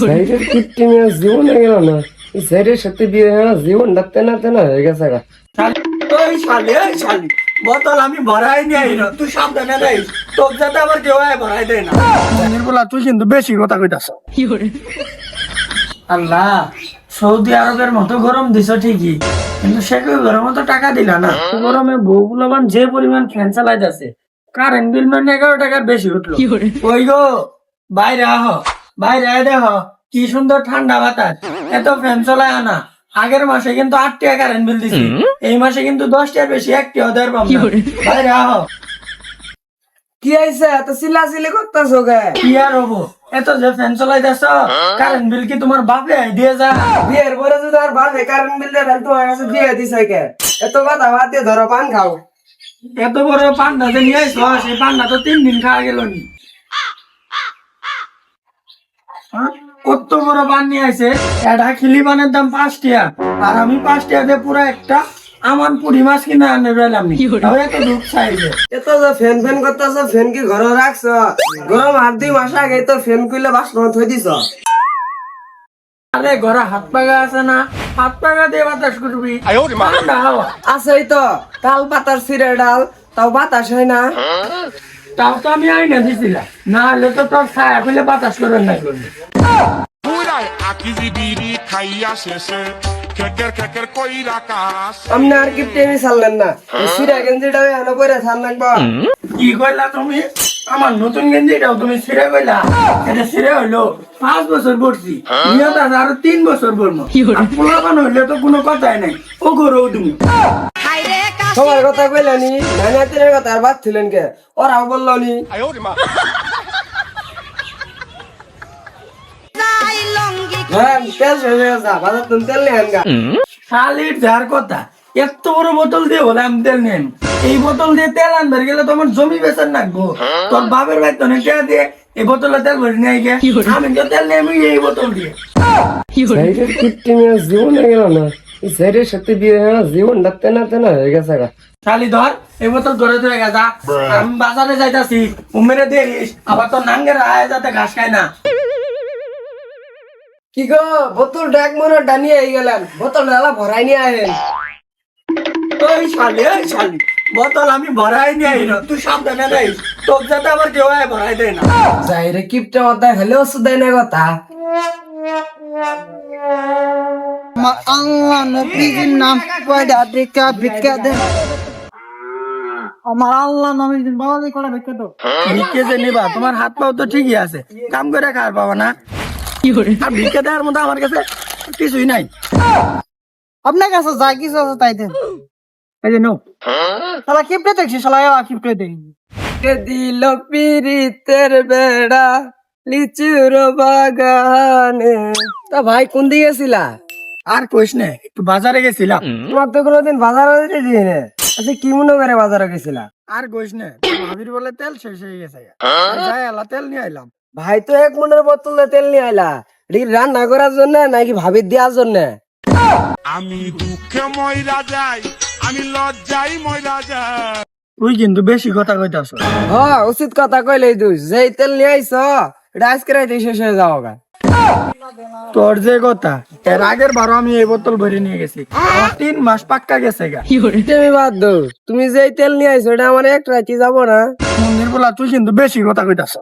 সাইডের কিপটি মেয়ে জীবন হয়ে গেল না। এই সাইডের সাথে বিয়ে হয়ে না জীবনটা তেনা তেনা হয়ে গেছে গা। ওই শালি ওই শালি বোতল আমি ভরাই নিয়ে আইলো তুই সাবধানে রইস তোর যাতে আবার কেউ আয় ভরাই দেয় না। জানির বলা তুই কিন্তু বেশি কথা কইতাছ। আল্লাহ সৌদি আরবের মতো গরম দিছ ঠিকই কিন্তু সে কেউ গরম মতো টাকা দিলা না। গরমে বউগুলো মান যে পরিমাণ ফ্যান চালাইতেছে কারেন্ট বিল মানে এগারো টাকার বেশি উঠল। ওই গো বাইরে আহ। বাইরে আয় দেখ কি সুন্দর ঠান্ডা বাতাস। এত ফ্যান চালায় না আগের মাসে কিন্তু আট টাকা কারেন্ট বিল দিছি এই মাসে কিন্তু দশ টাকার বেশি একটি ওদের বাইরে আহ। কি আইছে এত চিল্লাচিল্লি করতেছো গে কি আর হব? এত যে ফ্যান চালাইতেছ কারেন্ট বিল কি তোমার বাপে দিয়ে যা। বিয়ের পরে যদি আর বাপে কারেন্ট বিল দেয় তোমার কাছে দিয়ে দিছে কে? এত কথা বাদ দিয়ে ধরো পান খাও। এত বড় পান্ডা যে নিয়ে আসলো সেই পান্ডা তো তিন দিন খাওয়া গেল নি হ্যাঁ? কত বড় পান নিয়ে আসে এটা খিলি পানের দাম পাঁচ টাকা আর আমি পাঁচ দিয়ে পুরো একটা আমার পুরি মাছ কিনে আনে রইলাম নি। তাও এত দুঃখ চাইছে এত যে ফ্যান ফ্যান করতেছো ফ্যান কি ঘরে রাখছ? গরম হাত দুই মাস আগে তো ফ্যান কইলে বাসন থই দিছ। আরে ঘরে হাত পাগা আছে না? হাত পাগা দিয়ে বাতাস করবি? আছেই তো তাল পাতার সিরে ডাল তাও বাতাস হয় না। তাও তো আমি আইনা দিছিলাম। না হলে তো তোর ছায়া খুলে বাতাস করেন না। করবি পুরাই আকিজি বিড়ি খাইয়া শেষে কেকের কেকের কইরা কাশ আপনি আর কি টেমি ছাড়লেন না? সিরা ছাড় লাগবো কি কইলা তুমি? আমার নতুন গেঞ্জিটাও তুমি ছিঁড়ে কইলা? এটা ছিঁড়ে হইল পাঁচ বছর পড়ছি। নিয়ত আছে আরও তিন বছর পড়ব। আর পোলাপান হইলে তো কোনো কথাই নাই। ও করো তুমি সবার কথা কইলানি নানিয়াতের কথা আর বাদ ছিলেন কে? ওরাও বলল নি হ্যাঁ তেল শেষ হয়ে গেছে বাজার তুমি তেল নেন গা শালির যার কথা এত বড় বোতল দিয়ে বলে আমি তেল নেন এই বোতল দিয়ে তেল আনবার গেলে তোমার জমি বেচার নাকবো তোর বাপের ভাই তো দিয়ে এই বোতলে তেল ভরে গিয়ে আমি তো তেল নিয়ে এই বোতল দিয়ে। জীবন হয়ে গেল না। সাইডের সাথে বিয়ে হয়ে না জীবনটা তেনা তেনা হয়ে গেছে গা। শালি ধর এই বোতল ধরে ধরে গেছা আমি বাজারে যাইতাছি উমেরে দেরিস আবার তো নাঙ্গের আয় যাতে ঘাস খায় না। কি গো বোতল ডাক মনে ডানিয়ে আই গেলেন বোতল ডালা ভরাই নিয়ে আয়েন ওই শালি ওই শালি বোতল আমি ভরাই নিয়ে আইলো তুই সাবধানে রইস তোর যাতে আবার কেউ আয় ভরাই দেয় না। যাই রে কিপটা কথা খালি ওষুধ দেয় না কথা। আমার আল্লাহ নবীজির নাম কয়টা ভিক্ষা ভিক্ষা দে। আমার আল্লাহ নবীজির বাবা দিয়ে কয়টা ভিক্ষা দাও ভিক্ষে যে নিবা তোমার হাত পাও তো ঠিকই আছে। কাম করে খাওয়ার পাবা না। আর ভিক্ষে দেওয়ার মতো আমার কাছে কিছুই নাই। আপনার কাছে যা কিছু আছে তাই দেন। এই যে নো শালা কিপটে দেখছি শালা কিপটে দেখি কে দিল পিরিতের বেড়া লিচুর বাগানে? তা ভাই কোন দিকে গেছিলা? আর কইস নে একটু বাজারে গেছিলাম। তোমার তো কোনোদিন বাজারে যেতে দিই না আচ্ছা কি মনে করে বাজারে গেছিলা? আর কইস নে ভাবির বলে তেল শেষ হয়ে গেছে যাই আলা তেল নিয়ে আইলাম। ভাই তো এক মনের বোতলে তেল নিয়ে আইলা। রান্না করার জন্য নাকি ভাবির দেওয়ার জন্য? আমি দুঃখে ময়রা যাই আমি লজ্জাই ময়রা যাই। তুই কিন্তু বেশি কথা কইতাছ হ উচিত কথা কইলে তুই। যেই তেল নিয়ে আইছ এটা আজকে রাইতে শেষ হয়ে যাও গা তোর যে কথা এর আগের বারো আমি এই বোতল ভরে নিয়ে গেছি। তিন মাস পাক্কা গেছে গা। তুমি বাদ দো তুমি যেই তেল নিয়ে আইছো এটা আমার এক রাতি যাব না। মন্দির বলা তুই কিন্তু বেশি কথা কইতাছ।